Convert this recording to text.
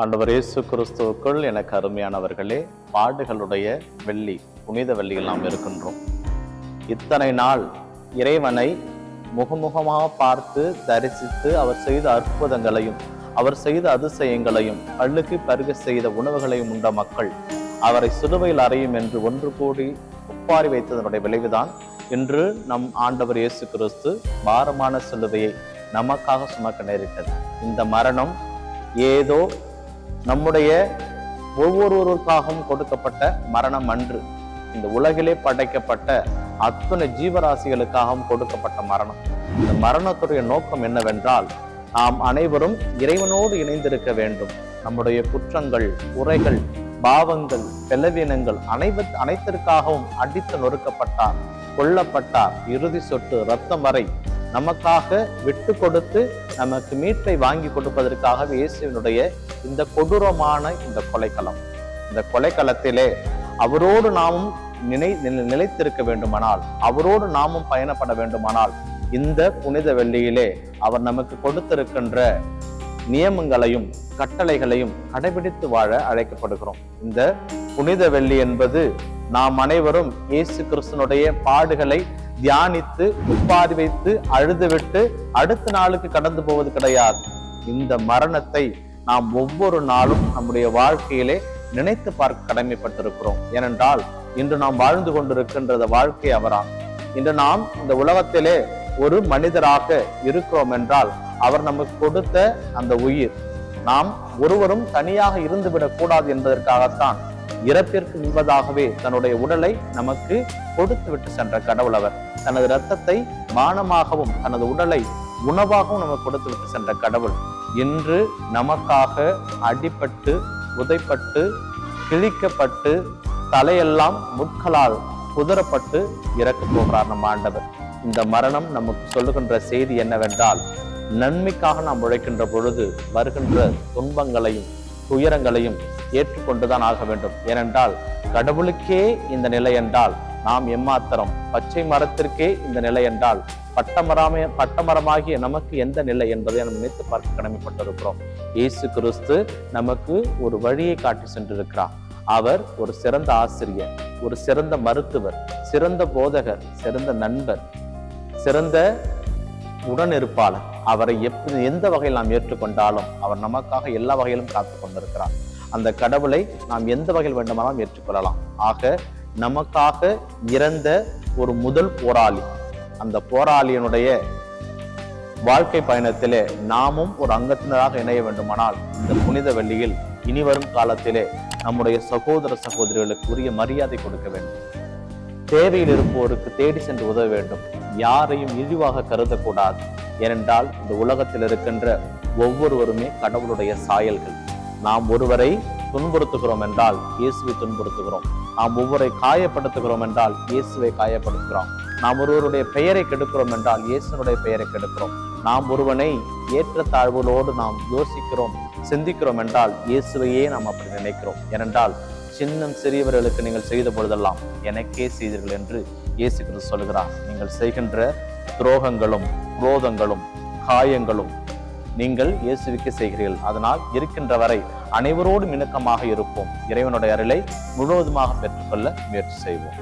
ஆண்டவர் இயேசு கிறிஸ்துவுக்குள் எனக்கு அருமையானவர்களே பாடுகளுடைய வெள்ளி புனித வெள்ளியில் நாம் இருக்கின்றோம். இத்தனை நாள் இறைவனை முகமுகமாக பார்த்து தரிசித்து அவர் செய்த அற்புதங்களையும் அவர் செய்த அதிசயங்களையும் கல்லுக்கு பருக செய்த உணவுகளையும் உண்ட மக்கள் அவரை சிலுவையில் அறையும் என்று ஒன்று கூடி ஒப்பாரி வைத்ததனுடைய விளைவுதான் இன்று நம் ஆண்டவர் இயேசு கிறிஸ்து பாரமான சிலுவையை நமக்காக சுமக்க நேரிட்டது. இந்த மரணம் ஏதோ நம்முடைய ஒவ்வொருவருக்காகவும் கொடுக்கப்பட்ட மரணம் அன்று இந்த உலகிலே படைக்கப்பட்ட அத்தனை ஜீவராசிகளுக்காகவும் கொடுக்கப்பட்ட மரணம். இந்த மரணத்துடைய நோக்கம் என்னவென்றால் நாம் அனைவரும் இறைவனோடு இணைந்திருக்க வேண்டும். நம்முடைய குற்றங்கள் உரைகள் பாவங்கள் செலவினங்கள் அனைவ அனைத்திற்காகவும் அடித்து நொறுக்கப்பட்டார் கொல்லப்பட்டார். இறுதி சொட்டு ரத்தம் வரை நமக்காக விட்டு கொடுத்து நமக்கு மீட்பை வாங்கி கொடுப்பதற்காக இயேசுவினுடைய இந்த கொடூரமான இந்த கொலைக்களம். இந்த கொலைக்களத்திலே அவரோடு நாமும் நினை நிலை- நிலைத்திருக்க வேண்டுமானால் அவரோடு நாமும் பயணப்பட வேண்டுமானால் இந்த புனித வெள்ளியிலே அவர் நமக்கு கொடுத்திருக்கின்ற நியமங்களையும் கட்டளைகளையும் கடைபிடித்து வாழ அழைக்கப்படுகிறோம். இந்த புனித வெள்ளி என்பது நாம் அனைவரும் இயேசு கிறிஸ்தனுடைய பாடுகளை தியானித்து உட்பாதி வைத்து அழுதுவிட்டு அடுத்த நாளுக்கு கடந்து போவது கிடையாது. இந்த மரணத்தை நாம் ஒவ்வொரு நாளும் நம்முடைய வாழ்க்கையிலே நினைத்து பார்க்க கடமைப்பட்டிருக்கிறோம். ஏனென்றால் இன்று நாம் வாழ்ந்து கொண்டிருக்கின்றது வாழ்க்கை அவரா இன்று நாம் இந்த உலகத்திலே ஒரு மனிதராக இருக்கிறோம் என்றால் அவர் நமக்கு கொடுத்த அந்த உயிர் நாம் ஒருவரும் தனியாக இருந்துவிடக் கூடாது என்பதற்காகத்தான் இறப்பிற்கு முன்பதாகவே தன்னுடைய உடலை நமக்கு கொடுத்து விட்டு சென்ற கடவுள் அவர். தனது இரத்தத்தை மானமாகவும் தனது உடலை உணவாகவும் நமக்கு கொடுத்து விட்டு சென்ற கடவுள். இன்று நமக்காக அடிபட்டு உதைப்பட்டு கிழிக்கப்பட்டு தலையெல்லாம் முட்களால் குதிரப்பட்டு இறக்க போகிறார் நம் ஆண்டவர். இந்த மரணம் நமக்கு சொல்லுகின்ற செய்தி என்னவென்றால் நன்மைக்காக நாம் உழைக்கின்ற பொழுது வருகின்ற துன்பங்களையும் துயரங்களையும் ஏற்றுக்கொண்டுதான் ஆக வேண்டும். ஏனென்றால் கடவுளுக்கே இந்த நிலை என்றால் நாம் எம்மாத்திரம் பச்சை மரத்திற்கே இந்த நிலை என்றால் பட்டமராம பட்டமரமாகிய நமக்கு எந்த நிலை என்பதை நாம் நினைத்து பார்க்க கடமைப்பட்டிருக்கிறோம். இயேசு கிறிஸ்து நமக்கு ஒரு வழியை காட்டி சென்றிருக்கிறார். அவர் ஒரு சிறந்த ஆசிரியர் ஒரு சிறந்த மருத்துவர் சிறந்த போதகர் சிறந்த நண்பர் சிறந்த உடனிருப்பாளர். அவரை எப்படி எந்த வகையில் நாம் ஏற்றுக்கொண்டாலும் அவர் நமக்காக எல்லா வகையிலும் காத்து கொண்டிருக்கிறார் அந்த கடவுளை நாம் எந்த வகையில் வேண்டுமானாலும் ஏற்றுக்கொள்ளலாம் ஆக நமக்காக இறந்த ஒரு முதல் போராளி அந்த போராளியினுடைய வாழ்க்கை பயணத்திலே நாமும் ஒரு அங்கத்தினராக இணைய வேண்டுமானால் இந்த புனித வெள்ளியில் இனி வரும் காலத்திலே நம்முடைய சகோதர சகோதரிகளுக்கு உரிய மரியாதை கொடுக்க வேண்டும். தேவையில் இருப்போருக்கு தேடி சென்று உதவ வேண்டும். யாரையும் இழிவாக கருதக்கூடாது. ஏனென்றால் இந்த உலகத்தில் இருக்கின்ற ஒவ்வொருவருமே கடவுளுடைய சாயல்கள். நாம் ஒருவரை துன்புறுத்துகிறோம் என்றால் இயேசுவை துன்புறுத்துகிறோம். நாம் ஒவ்வொரு காயப்படுத்துகிறோம் என்றால் இயேசுவை காயப்படுத்துகிறோம். நாம் ஒருவருடைய பெயரை கெடுக்கிறோம் என்றால் இயேசுனுடைய பெயரை கெடுக்கிறோம். நாம் ஒருவனை ஏற்றத்தாழ்வுகளோடு நாம் யோசிக்கிறோம் சிந்திக்கிறோம் என்றால் இயேசுவையே நாம் அப்படி நினைக்கிறோம். ஏனென்றால் சின்னம் சிறியவர்களுக்கு நீங்கள் செய்த பொழுதெல்லாம் எனக்கே செய்தீர்கள் என்று இயேசு கிறிஸ்து சொல்கிறார் நீங்கள் செய்கின்ற துரோகங்களும் குரோதங்களும் காயங்களும் நீங்கள் இயேசுவிக்கு செய்கிறீர்கள். அதனால் இருக்கின்ற வரை அனைவரோடும் இணக்கமாக இருப்போம். இறைவனுடைய அருளை முழுவதுமாக பெற்றுக்கொள்ள முயற்சி செய்வோம்.